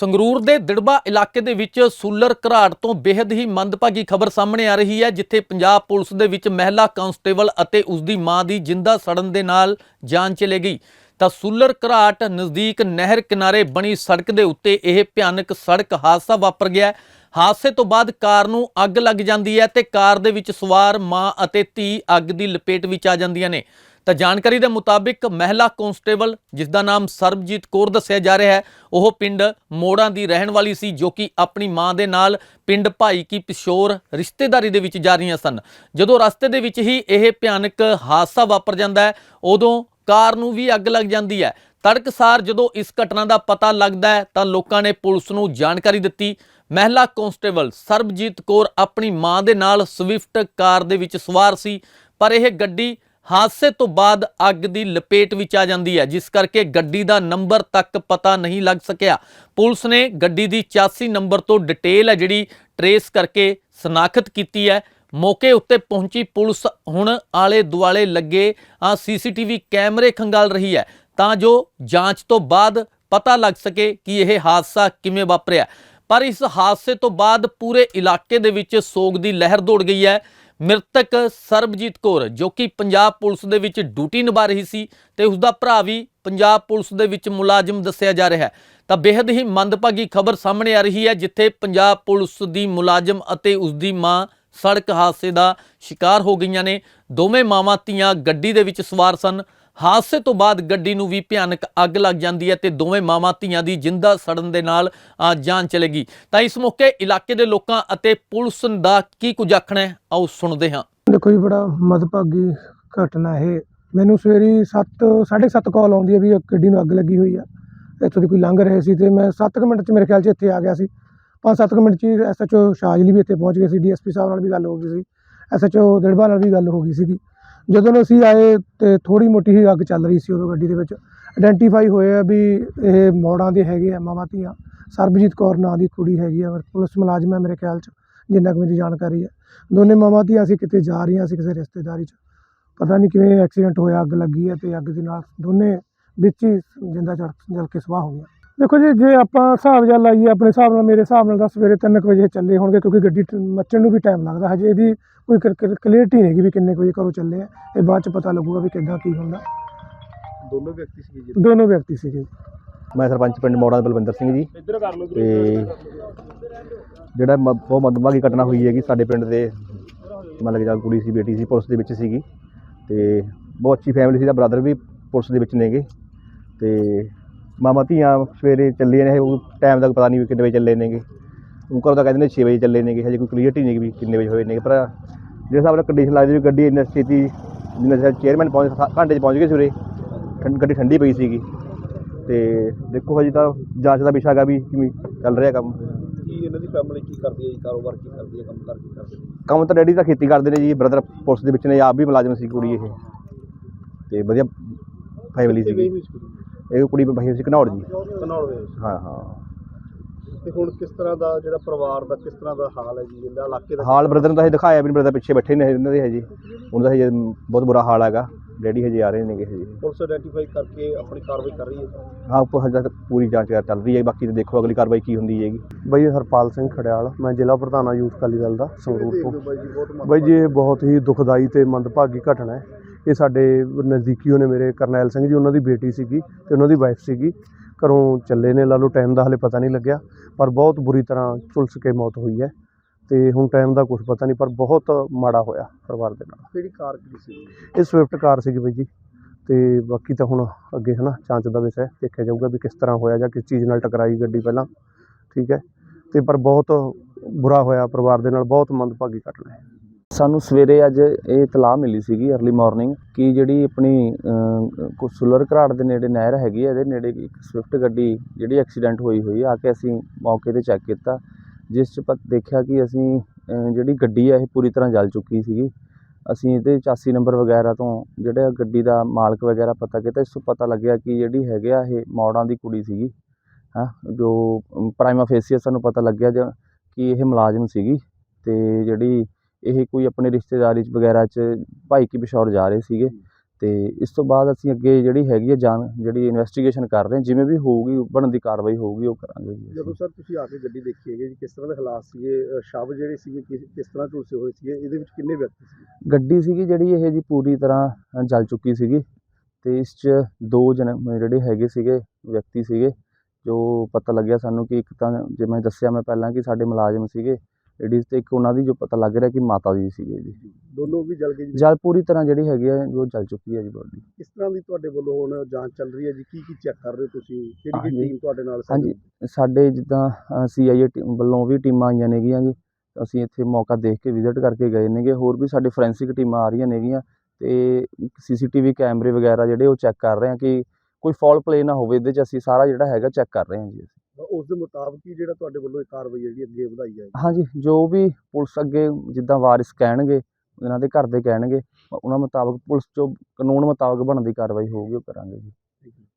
ਸੰਗਰੂਰ ਦੇ ਦਿੜਬਾ ਇਲਾਕੇ ਦੇ ਵਿੱਚ ਸੂਲਰ ਘਰਾਟ ਤੋਂ ਬੇहद ਹੀ ਮੰਦਭਾਗੀ ਖਬਰ ਸਾਹਮਣੇ ਆ ਰਹੀ ਹੈ, ਜਿੱਥੇ ਪੰਜਾਬ ਪੁਲਿਸ ਦੇ ਵਿੱਚ ਮਹਿਲਾ ਕਾਂਸਟੇਬਲ ਅਤੇ ਉਸ ਦੀ ਮਾਂ ਦੀ ਜਿੰਦਾ ਸੜਨ ਦੇ ਨਾਲ ਜਾਨ ਚਲੇ ਗਈ। ਤਾਂ ਸੂਲਰ ਘਰਾਟ ਨਜ਼ਦੀਕ ਨਹਿਰ ਕਿਨਾਰੇ ਬਣੀ ਸੜਕ ਦੇ ਉੱਤੇ ਇਹ ਭਿਆਨਕ ਸੜਕ ਹਾਦਸਾ ਵਾਪਰ ਗਿਆ ਹਾਦਸੇ ਤੋਂ ਬਾਅਦ ਕਾਰ ਨੂੰ ਅੱਗ ਲੱਗ ਜਾਂਦੀ ਹੈ ਤੇ ਕਾਰ ਦੇ ਵਿੱਚ ਸਵਾਰ ਮਾਂ ਅਤੇ ਧੀ ਅੱਗ ਦੀ ਲਪੇਟ ਵਿੱਚ ਆ ਜਾਂਦੀਆਂ ਨੇ। ਤਾਂ ਜਾਣਕਾਰੀ ਦੇ ਮੁਤਾਬਿਕ ਮਹਿਲਾ ਕਾਂਸਟੇਬਲ, ਜਿਸ ਦਾ ਨਾਮ ਸਰਬਜੀਤ ਕੌਰ ਦੱਸਿਆ ਜਾ ਰਿਹਾ ਹੈ, ਉਹ ਪਿੰਡ ਮੋੜਾਂ ਦੀ ਰਹਿਣ ਵਾਲੀ ਸੀ, ਜੋ ਕਿ ਆਪਣੀ ਮਾਂ ਦੇ ਨਾਲ ਪਿੰਡ ਭਾਈ ਕੀ ਪਿਸ਼ੋਰ ਰਿਸ਼ਤੇਦਾਰੀ ਦੇ ਵਿੱਚ ਜਾ ਰਹੀਆਂ ਸਨ। ਜਦੋਂ ਰਸਤੇ ਦੇ ਵਿੱਚ ਹੀ ਇਹ ਭਿਆਨਕ ਹਾਦਸਾ ਵਾਪਰ ਜਾਂਦਾ ਹੈ, ਉਦੋਂ ਕਾਰ ਨੂੰ ਵੀ ਅੱਗ ਲੱਗ ਜਾਂਦੀ ਹੈ। ਤੜਕਸਾਰ ਜਦੋਂ ਇਸ ਘਟਨਾ ਦਾ ਪਤਾ ਲੱਗਦਾ ਹੈ, ਤਾਂ ਲੋਕਾਂ ਨੇ ਪੁਲਿਸ ਨੂੰ ਜਾਣਕਾਰੀ ਦਿੱਤੀ। ਮਹਿਲਾ ਕਾਂਸਟੇਬਲ ਸਰਬਜੀਤ ਕੌਰ ਆਪਣੀ ਮਾਂ ਦੇ ਨਾਲ ਸਵਿਫਟ ਕਾਰ ਦੇ ਵਿੱਚ ਸਵਾਰ ਸੀ, ਪਰ ਇਹ ਗੱਡੀ ਹਾਦਸੇ ਤੋਂ ਬਾਅਦ ਅੱਗ ਦੀ ਲਪੇਟ ਵਿੱਚ ਆ ਜਾਂਦੀ ਹੈ, ਜਿਸ ਕਰਕੇ ਗੱਡੀ ਦਾ ਨੰਬਰ ਤੱਕ ਪਤਾ ਨਹੀਂ ਲੱਗ ਸਕਿਆ। ਪੁਲਿਸ ਨੇ ਗੱਡੀ ਦੀ 84 ਨੰਬਰ ਤੋਂ ਡਿਟੇਲ ਹੈ ਜਿਹੜੀ ਟਰੇਸ ਕਰਕੇ ਸਨਾਖਤ ਕੀਤੀ ਹੈ। ਮੌਕੇ ਉੱਤੇ ਪਹੁੰਚੀ ਪੁਲਿਸ ਹੁਣ ਆਲੇ ਦੁਆਲੇ ਲੱਗੇ, ਆ ਸੀਸੀਟੀਵੀ ਕੈਮਰੇ ਖੰਗਾਲ ਰਹੀ ਹੈ, ਤਾਂ ਜੋ ਜਾਂਚ ਤੋਂ ਬਾਅਦ ਪਤਾ ਲੱਗ ਸਕੇ ਕਿ ਇਹ ਹਾਦਸਾ ਕਿਵੇਂ ਵਾਪਰਿਆ। ਪਰ ਇਸ ਹਾਦਸੇ ਤੋਂ ਬਾਅਦ ਪੂਰੇ ਇਲਾਕੇ ਦੇ ਵਿੱਚ ਸੋਗ ਦੀ ਲਹਿਰ ਦੌੜ ਗਈ ਹੈ। ਮ੍ਰਿਤਕ ਸਰਬਜੀਤ ਕੌਰ, ਜੋ ਕਿ ਪੰਜਾਬ ਪੁਲਿਸ ਦੇ ਵਿੱਚ ਡਿਊਟੀ ਨਿਭਾ ਰਹੀ ਸੀ ਤੇ ਉਸ ਦਾ ਭਰਾ ਵੀ ਪੰਜਾਬ ਪੁਲਿਸ ਦੇ ਵਿੱਚ ਮੁਲਾਜ਼ਮ ਦੱਸਿਆ ਜਾ ਰਿਹਾ ਹੈ। ਤਾਂ ਬੇहद ਹੀ ਮੰਦਭਾਗੀ ਖਬਰ ਸਾਹਮਣੇ ਆ ਰਹੀ ਹੈ, ਜਿੱਥੇ ਪੰਜਾਬ ਪੁਲਿਸ ਦੀ ਮੁਲਾਜ਼ਮ ਅਤੇ ਉਸ ਦੀ ਮਾਂ ਸੜਕ ਹਾਦਸੇ ਦਾ ਸ਼ਿਕਾਰ ਹੋ ਗਈਆਂ ਨੇ। ਦੋਵੇਂ ਮਾਵਾਂ ਧੀਆਂ ਗੱਡੀ ਦੇ ਵਿੱਚ ਸਵਾਰ ਸਨ। ਹਾਦਸੇ ਤੋਂ ਬਾਅਦ ਗੱਡੀ ਨੂੰ ਵੀ ਭਿਆਨਕ ਅੱਗ ਲੱਗ ਜਾਂਦੀ ਹੈ ਤੇ ਦੋਵੇਂ ਮਾਵਾਂ ਧੀਆਂ ਦੀ ਜਿੰਦਾ ਸੜਨ ਦੇ ਨਾਲ ਅ, ਜਾਨ ਚਲੇਗੀ ਤਾਂ ਇਸ ਮੌਕੇ ਇਲਾਕੇ ਦੇ ਲੋਕਾਂ ਅਤੇ ਪੁਲਿਸ ਦਾ ਕੀ ਕੁਝ ਆਖਣਾ ਹੈ? ਆਓ ਸੁਣਦੇ ਹਾਂ। ਦੇਖੋ ਜੀ ਬੜਾ ਮਦਭਾਗੀ ਘਟਨਾ ਇਹ। ਮੈਨੂੰ ਸਵੇਰੀ 7 7:30 ਕਾਲ ਆਉਂਦੀ ਹੈ ਵੀ ਗੱਡੀ ਨੂੰ ਅੱਗ ਲੱਗੀ ਹੋਈ ਆ। ਇੱਥੋਂ ਦੀ ਕੋਈ ਲੰਘ ਰਹੇ ਸੀ ਤੇ ਮੈਂ 7 ਮਿੰਟ ਚ ਮੇਰੇ ਖਿਆਲ ਚ ਇੱਥੇ ਆ ਗਿਆ ਸੀ। 5-7 ਮਿੰਟ ਚ ਐਸਐਚਓ ਸ਼ਾਜਲੀ ਵੀ ਇੱਥੇ ਪਹੁੰਚ ਗਏ ਸੀ ਡੀਐਸਪੀ ਸਾਹਿਬ ਨਾਲ ਵੀ ਗੱਲ ਹੋ ਗਈ ਸੀ ਐਸਐਚਓ ਦਿੜਬਾ ਨਾਲ ਵੀ ਗੱਲ ਹੋ ਗਈ ਸੀਗੀ। ਜਦੋਂ ਅਸੀਂ ਆਏ ਤੇ ਥੋੜੀ ਮੋਟੀ ਹੀ ਅੱਗ ਚੱਲ ਰਹੀ ਸੀ ਉਦੋਂ ਗੱਡੀ ਦੇ ਵਿੱਚ। ਆਇਡੈਂਟੀਫਾਈ ਹੋਇਆ ਵੀ ਇਹ ਮੋੜਾਂ ਦੇ ਹੈਗੇ ਆ ਮਾਵਾਂ ਧੀਆਂ। ਸਰਬਜੀਤ ਕੌਰ ਨਾਂ ਦੀ ਕੁੜੀ ਹੈਗੀ ਆ, ਪੁਲਿਸ ਮੁਲਾਜ਼ਮ ਹੈ ਮੇਰੇ ਖਿਆਲ ਚ, ਜਿੰਨਾ ਕੁ ਮੇਰੀ ਜਾਣਕਾਰੀ ਹੈ ਦੋਨੇ ਮਾਵਾਂ ਧੀਆਂ ਅਸੀਂ ਕਿਤੇ ਜਾ ਰਹੀਆਂ ਸੀ ਕਿਸੇ ਰਿਸ਼ਤੇਦਾਰੀ 'ਚ। ਪਤਾ ਨਹੀਂ ਕਿਵੇਂ ਐਕਸੀਡੈਂਟ ਹੋਇਆ, ਅੱਗ ਲੱਗੀ ਹੈ ਤੇ ਅੱਗ ਦੇ ਨਾਲ ਦੋਨੇ ਵਿੱਚ ਹੀ ਜਿੰਦਾ ਜਲ ਜਲ ਕੇ ਸਵਾਹ ਹੋ ਗਈਆਂ। ਦੇਖੋ ਜੀ ਜੇ ਆਪਾਂ ਹਿਸਾਬ ਜਾਂ ਲਾਈਏ ਆਪਣੇ ਹਿਸਾਬ ਨਾਲ ਮੇਰੇ ਹਿਸਾਬ ਨਾਲ ਤਾਂ ਸਵੇਰੇ 3 ਵਜੇ ਚੱਲੇ ਹੋਣਗੇ ਕਿਉਂਕਿ ਗੱਡੀ ਮੱਚਣ ਨੂੰ ਵੀ ਟਾਈਮ ਲੱਗਦਾ। ਹਜੇ ਇਹਦੀ ਕੋਈ ਕਲੀਅਰਟੀ ਨਹੀਂ ਹੈਗੀ ਵੀ ਕਿੰਨੇ ਕੁ ਵਜੇ ਘਰੋਂ ਚੱਲੇ ਆ। ਇਹ ਬਾਅਦ 'ਚ ਪਤਾ ਲੱਗੂਗਾ ਵੀ ਕਿੱਦਾਂ ਕੀ ਹੁੰਦਾ। ਦੋਨੋਂ ਵਿਅਕਤੀ ਸੀ ਜੀ? ਦੋਨੋਂ ਵਿਅਕਤੀ ਸੀਗੇ। ਮੈਂ ਸਰਪੰਚ ਪਿੰਡ ਮੋੜਾ ਦਾ ਬਲਵਿੰਦਰ ਸਿੰਘ ਜੀ। ਤੇ ਜਿਹੜਾ ਮ- ਬਹੁਤ ਮੰਦਭਾਗੀ ਘਟਨਾ ਹੋਈ ਹੈਗੀ ਸਾਡੇ ਪਿੰਡ ਦੇ ਮਤਲਬ ਜਦ ਕੁੜੀ ਸੀ ਬੇਟੀ ਸੀ ਪੁਲਿਸ ਦੇ ਵਿੱਚ ਸੀਗੀ। ਤੇ ਬਹੁਤ ਅੱਛੀ ਫੈਮਿਲੀ ਸੀ ਦਾ ਬ੍ਰਦਰ ਵੀ ਪੁਲਿਸ ਦੇ ਵਿੱਚ ਨੇਗੇ। ਤੇ ਮਾਮਾ ਧੀਆਂ ਸਵੇਰੇ ਚੱਲੇ ਨੇ ਉਹ ਟਾਈਮ ਦਾ ਪਤਾ ਨਹੀਂ ਵੀ ਕਿੰਨੇ ਵਜੇ ਚੱਲੇ ਨੇਗੇ। ਉਹ ਘਰੋਂ ਤਾਂ ਕਹਿੰਦੇ ਨੇ 6 ਵਜੇ ਚੱਲੇ ਨੇਗੇ ਹਜੇ ਕੋਈ ਕਲੀਅਰਟੀ ਨਹੀਂ ਵੀ ਕਿੰਨੇ ਵਜੇ ਹੋਏ ਨੇਗੇ ਪਰ ਜਿਹੜੇ ਹਿਸਾਬ ਨਾਲ ਕੰਡੀਸ਼ਨ ਲੱਗਦੀ ਵੀ ਗੱਡੀ ਇੰਨੀ ਛੇਤੀ ਜਿੰਨਾ ਚੇਅਰਮੈਨ ਪਹੁੰਚ ਘੰਟੇ 'ਚ ਪਹੁੰਚ ਗਏ ਸਵੇਰੇ ਗੱਡੀ ਠੰਡੀ ਪਈ ਸੀਗੀ। ਤੇ ਦੇਖੋ ਹਜੇ ਤਾਂ ਜਾਂਚ ਦਾ ਵਿਸ਼ਾ ਹੈਗਾ ਵੀ ਕਿਵੇਂ ਚੱਲ ਰਿਹਾ ਕੰਮ। ਕੀ ਇਹਨਾਂ ਦੀ ਫੈਮਿਲੀ ਕੀ ਕਰਦੀ ਹੈ ਜੀ? ਕਾਰੋਬਾਰ ਕੀ ਕਰਦੀ ਹੈ? ਕੰਮ ਕਰ ਕੀ ਕਰਦੀ ਹੈ ਕੰਮ ਤਾਂ ਡੈਡੀ ਤਾਂ ਖੇਤੀ ਕਰਦੇ ਨੇ ਜੀ ਬ੍ਰਦਰ ਪੁਲਿਸ ਦੇ ਵਿੱਚ ਨੇ ਆਪ ਵੀ ਮੁਲਾਜ਼ਮ ਸੀ ਕੁੜੀ ਇਹ। ਤੇ ਵਧੀਆ ਫੈਮਿਲੀ ਸੀਗੀ? ਇਹ ਕੁੜੀ ਭਾਈ ਸੀ ਘਨੌੜ ਜੀ। ਧਨੌਲ ਵੇ ਹਾਂ ਹਾਂ। ਤੇ ਹੁਣ ਕਿਸ ਤਰ੍ਹਾਂ ਦਾ ਜਿਹੜਾ ਪਰਿਵਾਰ ਦਾ ਕਿਸ ਤਰ੍ਹਾਂ ਦਾ ਹਾਲ ਹੈ ਜੀ? ਇਹਦਾ ਇਲਾਕੇ ਦਾ ਹਾਲ ਬ੍ਰਦਰ ਨੂੰ ਤਾਂ ਦਿਖਾਇਆ ਵੀ ਬ੍ਰਦਰ ਪਿੱਛੇ ਬੈਠੇ ਨੇ ਇਹਨਾਂ ਦੇ ਹਜੇ। ਉਹਨਾਂ ਦਾ ਹਜੇ ਬਹੁਤ ਬੁਰਾ ਹਾਲ ਹੈਗਾ। ਡੈਡੀ ਹਜੇ ਆ ਰਹੇ ਨੇਗੇ ਹਜੇ। ਪੁਲਿਸ ਆਇਡੈਂਟੀਫਾਈ ਕਰਕੇ ਆਪਣੀ ਕਾਰਵਾਈ ਕਰ ਰਹੀ ਹੈ ਹਾਂ ਉੱਪਰ ਹਜੇ ਤੱਕ ਪੂਰੀ ਜਾਂਚ ਚੱਲ ਰਹੀ ਹੈ। ਬਾਕੀ ਤੇ ਦੇਖੋ ਅਗਲੀ ਕਾਰਵਾਈ ਕੀ ਹੁੰਦੀ ਹੈਗੀ। ਬਈ ਹਰਪਾਲ ਸਿੰਘ ਖੜਿਆਲ। ਮੈਂ ਜ਼ਿਲ੍ਹਾ ਪ੍ਰਧਾਨ ਹਾਂ ਯੂਥ ਅਕਾਲੀ ਦਲ ਦਾ ਸੰਗਰੂਰ ਤੋਂ। ਬਾਈ ਜੀ ਬਹੁਤ ਬਈ ਜੀ ਇਹ ਬਹੁਤ ਹੀ ਦੁਖਦਾਈ ਤੇ ਮੰਦਭਾਗੀ ਘਟਨਾ ਹੈ। ਇਹ ਸਾਡੇ ਨਜ਼ਦੀਕੀਓ ਨੇ ਮੇਰੇ ਕਰਨੈਲ ਸਿੰਘ ਜੀ ਉਹਨਾਂ ਦੀ ਬੇਟੀ ਸੀਗੀ ਤੇ ਉਹਨਾਂ ਦੀ ਵਾਈਫ ਸੀਗੀ। ਘਰੋਂ ਚੱਲੇ ਨੇ ਲਾ ਲਓ ਟਾਈਮ ਦਾ ਹਲੇ ਪਤਾ ਨਹੀਂ ਲੱਗਿਆ ਪਰ ਬਹੁਤ ਬੁਰੀ ਤਰ੍ਹਾਂ ਝੁਲਸ ਕੇ ਮੌਤ ਹੋਈ ਹੈ ਤੇ ਹੁਣ ਟਾਈਮ ਦਾ ਕੁਝ ਪਤਾ ਨਹੀਂ ਪਰ ਬਹੁਤ ਮਾੜਾ ਹੋਇਆ ਪਰਿਵਾਰ ਦੇ ਨਾਲ। ਕਿਹੜੀ ਕਾਰ ਕਿਹੜੀ ਸੀ? ਇਹ ਸਵਿਫਟ ਕਾਰ ਸੀਗੀ ਬਈ ਜੀ ਤੇ ਬਾਕੀ ਤਾਂ ਹੁਣ ਅੱਗੇ ਹਨਾ ਜਾਂਚ ਦਾ ਵਿਸ਼ਾ ਹੈ ਦੇਖਿਆ ਜਾਊਗਾ ਵੀ ਕਿਸ ਤਰ੍ਹਾਂ ਹੋਇਆ ਜਾਂ ਕਿਸ ਚੀਜ਼ ਨਾਲ ਟਕਰਾਈ ਗੱਡੀ ਪਹਿਲਾਂ ਠੀਕ ਹੈ। ਤੇ ਪਰ ਬਹੁਤ ਬੁਰਾ ਹੋਇਆ ਪਰਿਵਾਰ ਦੇ ਨਾਲ ਬਹੁਤ ਮੰਦਭਾਗੀ ਘਟਨਾ ਹੈ। ਸਾਨੂੰ ਸਵੇਰੇ ਅੱਜ ਇਹ ਇਤਲਾਹ ਮਿਲੀ ਸੀਗੀ अर्ਲੀ ਮਾਰਨਿੰਗ ਕਿ ਜਿਹੜੀ ਆਪਣੀ ਅਹ, ਕੋ ਸੁਲਰ ਘਰਾਟ ਦੇ ਨੇੜੇ ਨਹਿਰ ਹੈਗੀ ਹੈ ਇਹਦੇ ਨੇੜੇ ਇੱਕ ਸਵਿਫਟ ਗੱਡੀ ਜਿਹੜੀ ਐਕਸੀਡੈਂਟ ਹੋਈ ਹੋਈ ਆ ਕੇ ਅਸੀਂ ਮੌਕੇ ਤੇ ਚੈੱਕ ਕੀਤਾ ਜਿਸ 'ਚ ਪਤ ਦੇਖਿਆ ਕਿ ਅਸੀਂ ਜਿਹੜੀ ਗੱਡੀ ਆ ਇਹ ਪੂਰੀ ਤਰ੍ਹਾਂ ਜਲ ਚੁੱਕੀ ਸੀਗੀ। ਅਸੀਂ ਇਹਦੇ ਚਾਸੀ ਨੰਬਰ ਵਗੈਰਾ ਤੋਂ ਜਿਹੜਾ ਗੱਡੀ ਦਾ ਮਾਲਕ ਵਗੈਰਾ ਪਤਾ ਕੀਤਾ ਇਸ ਤੋਂ ਪਤਾ ਲੱਗਿਆ ਕਿ ਜਿਹੜੀ ਹੈਗੇ ਆ ਇਹ ਮੌੜਾਂ ਦੀ ਕੁੜੀ ਸੀਗੀ ਹਾਂ ਜੋ ਪ੍ਰਾਈਮਾ ਫੇਸੀਆ ਸਾਨੂੰ ਪਤਾ ਲੱਗਿਆ ਜ ਕਿ ਇਹ ਮੁਲਾਜ਼ਮ ਸੀਗੀ ਤੇ ਜਿਹੜੀ ਇਹ ਕੋਈ ਆਪਣੇ ਰਿਸ਼ਤੇਦਾਰੀ ਚ ਵਗੈਰਾ ਚ ਭਾਈ ਕੀ ਪਿਸ਼ੌਰ ਜਾ ਰਹੇ ਸੀਗੇ। ਤੇ ਇਸ ਤੋਂ ਬਾਅਦ ਅਸੀਂ ਅੱਗੇ ਜਿਹੜੀ ਹੈਗੀ ਹੈ ਜਾਣ ਜਿਹੜੀ ਇਨਵੈਸਟੀਗੇਸ਼ਨ ਕਰ ਰਹੇ ਹਾਂ ਜਿਵੇਂ ਵੀ ਹੋਊਗੀ ਬਣਨ ਦੀ ਕਾਰਵਾਈ ਹੋਊਗੀ ਉਹ ਕਰਾਂਗੇ ਜੀ। ਜਦੋਂ ਸਰ ਤੁਸੀਂ ਆ ਕੇ ਗੱਡੀ ਦੇਖੀ ਹੈਗੀ ਜੀ ਕਿਸ ਤਰ੍ਹਾਂ ਦੇ ਹਾਲਾਤ ਸੀਗੇ? ਸ਼ਵ ਜਿਹੜੇ ਸੀਗੇ ਕਿਸ ਤਰ੍ਹਾਂ ਝੁਲਸੇ ਹੋਏ ਸੀਗੇ? ਇਹਦੇ ਵਿੱਚ ਕਿੰਨੇ ਵਿਅਕਤੀ ਸੀ ਗੱਡੀ ਸੀਗੀ ਜਿਹੜੀ ਇਹ ਜੀ ਪੂਰੀ ਤਰ੍ਹਾਂ ਜਲ ਚੁੱਕੀ ਸੀਗੀ। ਤੇ ਇਸ 'ਚ ਦੋ ਜਣੇ ਜਿਹੜੇ ਹੈਗੇ ਸੀਗੇ ਵਿਅਕਤੀ ਸੀਗੇ। ਜੋ ਪਤਾ ਲੱਗਿਆ ਸਾਨੂੰ ਕਿ ਇੱਕ ਤਾਂ ਜਿਵੇਂ ਦੱਸਿਆ ਮੈਂ ਪਹਿਲਾਂ ਕਿ ਸਾਡੇ ਮੁਲਾਜ਼ਮ ਸੀਗੇ ਲੇਡੀਜ਼ ਤੇ ਇੱਕ ਉਹਨਾਂ ਦੀ ਜੋ ਪਤਾ ਲੱਗ ਰਿਹਾ ਕਿ ਮਾਤਾ ਜੀ ਸੀਗੇ ਜੀ। ਦੋਨੋਂ ਵੀ ਜਲ ਗਏ ਜੀ? ਜਲ ਪੂਰੀ ਤਰ੍ਹਾਂ ਜਿਹੜੀ ਹੈਗੀ ਹੈ ਜੋ ਜਲ ਚੁੱਕੀ ਹੈ ਜੀ ਬੋਡੀ ਕਿਸ ਤਰ੍ਹਾਂ ਦੀ ਤੁਹਾਡੇ ਵੱਲੋਂ ਹੁਣ ਜਾਂਚ ਚੱਲ ਰਹੀ ਹੈ ਜੀ? ਕੀ ਕੀ ਚੈੱਕ ਕਰ ਰਹੇ ਹੋ ਤੁਸੀਂ? ਕਿਹੜੀ ਕਿਹੜੀ। ਟੀਮ ਤੁਹਾਡੇ ਨਾਲ ਹਾਂਜੀ ਸਾਡੇ ਜਿੱਦਾਂ ਸੀਆਈਏ ਵੱਲੋਂ ਵੀ ਟੀਮਾਂ ਆਈਆਂ ਨੇਗੀਆਂ ਜੀ। ਅਸੀਂ ਇੱਥੇ ਮੌਕਾ ਦੇਖ ਕੇ ਵਿਜ਼ਿਟ ਕਰਕੇ ਗਏ ਨੇਗੇ। ਹੋਰ ਵੀ ਸਾਡੇ ਫੋਰੈਂਸਿਕ ਟੀਮਾਂ ਆ ਰਹੀਆਂ ਨੇਗੀਆਂ ਤੇ ਸੀਸੀਟੀਵੀ ਕੈਮਰੇ ਵਗੈਰਾ ਜਿਹੜੇ ਉਹ ਚੈੱਕ ਕਰ ਰਹੇ ਹਾਂ ਕਿ ਕੋਈ ਫਾਲ ਪਲੇ ਨਾ ਹੋਵੇ ਇਹਦੇ 'ਚ ਅਸੀਂ ਸਾਰਾ ਜਿਹੜਾ ਹੈਗਾ ਚੈੱਕ ਕਰ ਰਹੇ ਹਾਂ ਜੀ ਉਸ ਦੇ ਮੁਤਾਬਕ ਹੀ ਜਿਹੜਾ ਤੁਹਾਡੇ ਵੱਲੋਂ ਇਹ ਕਾਰਵਾਈ ਹੈ ਜਿਹੜੀ ਅੱਗੇ ਵਧਾਈ ਜਾਏਗੀ। ਹਾਂਜੀ, ਜੋ ਵੀ ਪੁਲਿਸ ਅੱਗੇ ਜਿੱਦਾਂ ਵਾਰਿਸ ਕਹਿਣਗੇ ਇਹਨਾਂ ਦੇ ਘਰ ਦੇ ਕਹਿਣਗੇ, ਉਹਨਾਂ ਮੁਤਾਬਕ ਪੁਲਿਸ ਜੋ ਕਾਨੂੰਨ ਮੁਤਾਬਕ ਬਣਦੀ ਕਾਰਵਾਈ ਹੋਊਗੀ, ਉਹ ਕਰਾਂਗੇ ਜੀ।